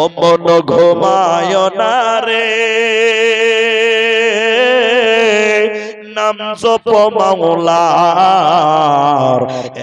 অমন ঘুমায় না রে। নাম জপ মাওলার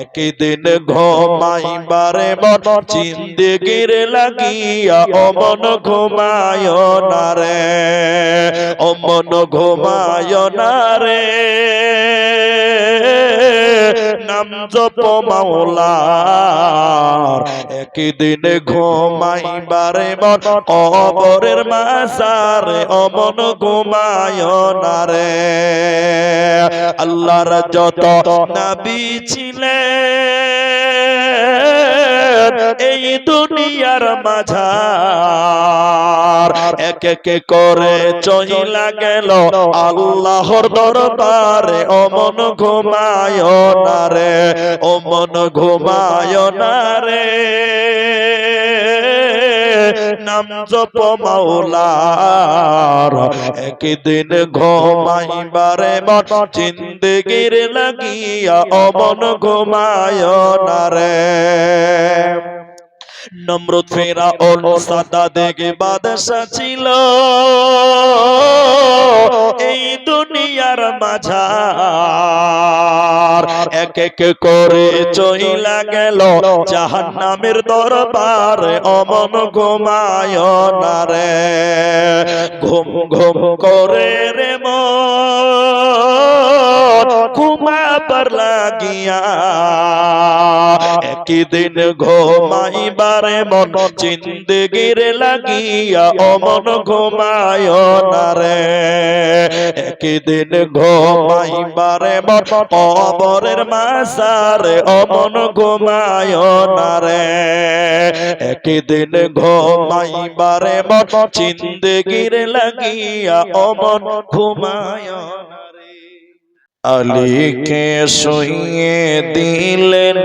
একদিন ঘুমাইবারে মন চিন্দিগির লাগিয়া অমন ঘুমায় না অমন ঘুমায় না রে। নাম জপ মাওলার একদিন ঘুমাইবারে মন কবরের মাসারে অমন ঘুমায় না আল্লাহর যত নবী ছিলেন, এই দুনিয়ার মাঝার এক এক করে চহিলা গেল আল্লাহর দরবারে। অমন ঘুমায় না রে অমন ঘুমায় না রে। নাম জপ মাওলার। একদিন ঘুমাইবারে মত জিন্দগির লাগিয়া অমন ঘুমায় না রে নমরুদ ফেরা ওল সাদা দেখে বাদশা ছিল। এই দুনিয়ার মাঝার এক এক করে চইলা গেল। জাহান্নামের দরবার অমন ঘুমায় না রে। ঘুম ঘুম করে রে মন ঘুমাবার লাগিয়া একদিন ঘুমাইবারে মন চিন্দিগির লাগিয়া অমন ঘুমায় না রে। একদিন ঘুমাইবারে মন কবরের মাসারে অমন ঘুমায় না রে। একদিন ঘুমাইবারে মন চিন্দিগির লাগিয়া অমন ঘুমায় রে। আলীকে শুইয়ে দিলেন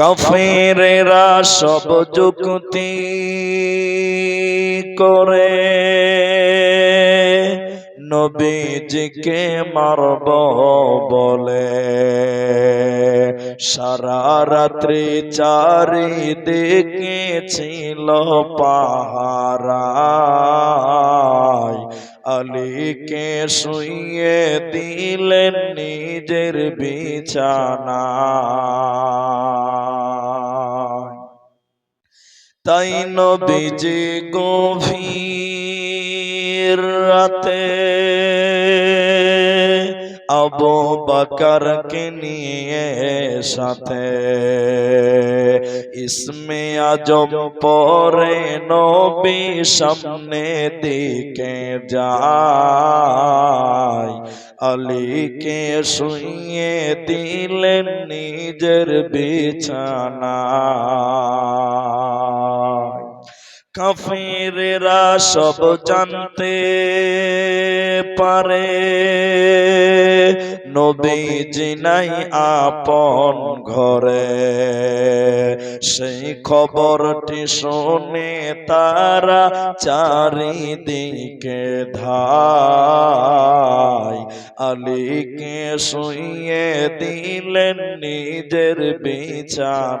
কাফেরেরা সব যুক্তি করে। নবীজিকে মারব বলে। সারা রাত্রি চারিদিকে ছিল পাহারায় আলীকে শুয়ে দিলেন নিজের বিছানা। তাই নবীজি গভীর রাতে আবু বাকারকে নিয়ে সাথে। ইসমে আজম পরে নবী সামনে দিকে যায়। আলীকে শুইয়ে দিলেন নিজের বিছানা কাফিরেরা সব জানতে পারে। নবীজি নাই আপন ঘরে। সেই খবরটি শোনে তারা চারিদিকে ধায়। আলীকে শুইয়ে দিলেন নিজের বিছানায়।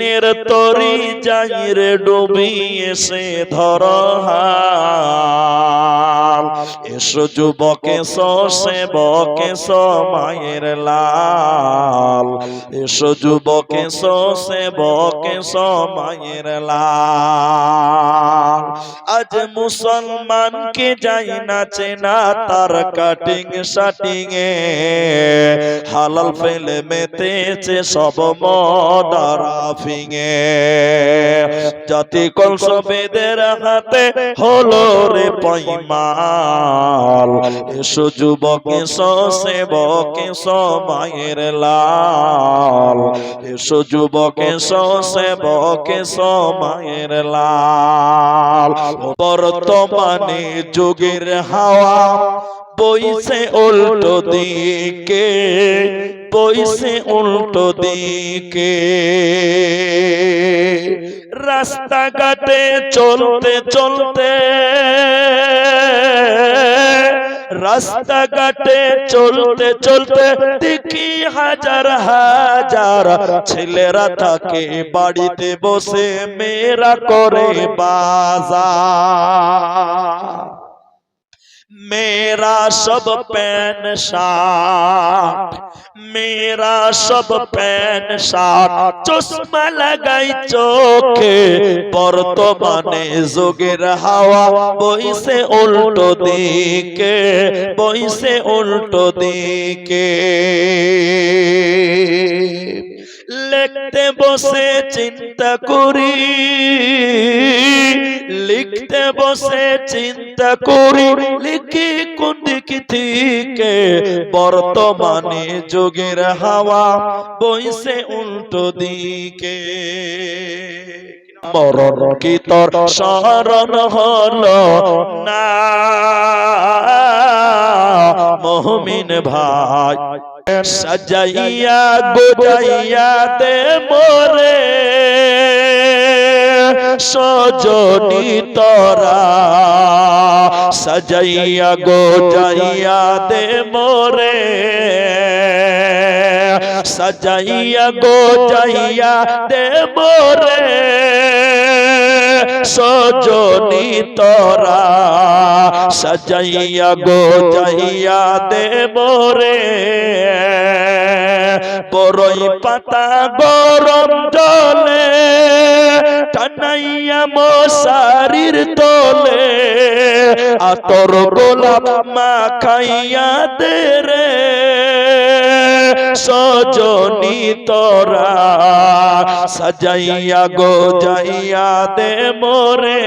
দিনের তরি যাই রে ডুবি এসে ধর এসো যুবকে সেবকে মায়ের লাল। এসো যুবকে সেবকে মায়ের লাল। আজ মুসলমানকে যাই না চেনা তার কাটিং শাটিং এ। হালাল ফেলে মেতেছে সব মদারাফিং এ জাতি কলস বেদের হাতে হলো রে পয়মাল এসো যুবক, এসো সেবক, এসো মায়ের লাল। এসো যুবক, এসো সেবক, এসো মায়ের লাল। বর্তমানে যুগের হাওয়া বইছে উল্টো দিকে বইছে উল্টো দিকে। রাস্তাঘাটে চলতে চলতে, রাস্তাঘাটে চলতে চলতে দেখি হাজার হাজার ছেলেরা থাকে বাড়িতে বসে, মেয়েরা করে বাজার। मेरा सब पैन শার্ট মেরা সব প্যান শার্ট চশমা লাগাই চোখে বর্তমানে যোগের হাওয়া বইছে উল্টো দিকে বইছে উল্টো দিকে লিখতে বসে চিন্তা করি। লিখতে বসে চিন্তা করি। লিখি কোন দিক থেকে? বর্তমানে যোগের হাওয়া বইছে উল্টো দিকে। মরণ কি তোর স্মরণ হলো না। মহমিন ভাই, সাজাইয়া গোজাইয়া দে মোরে। সজনি তরা, সাজাইয়া গোজাইয়া দে মোরে। সাজাইয়া গোজাইয়া দে মোরে সজনি তরা সাজাইয়া গোজাইয়া দে মোরে বড়ই পাতা গরম জলে টানাইয়া মশারির তলে আতর গোলাপ মাখাইয়া দে রে সজনি তোরা সাজাইয়া গো যাইয়া দে মোরে।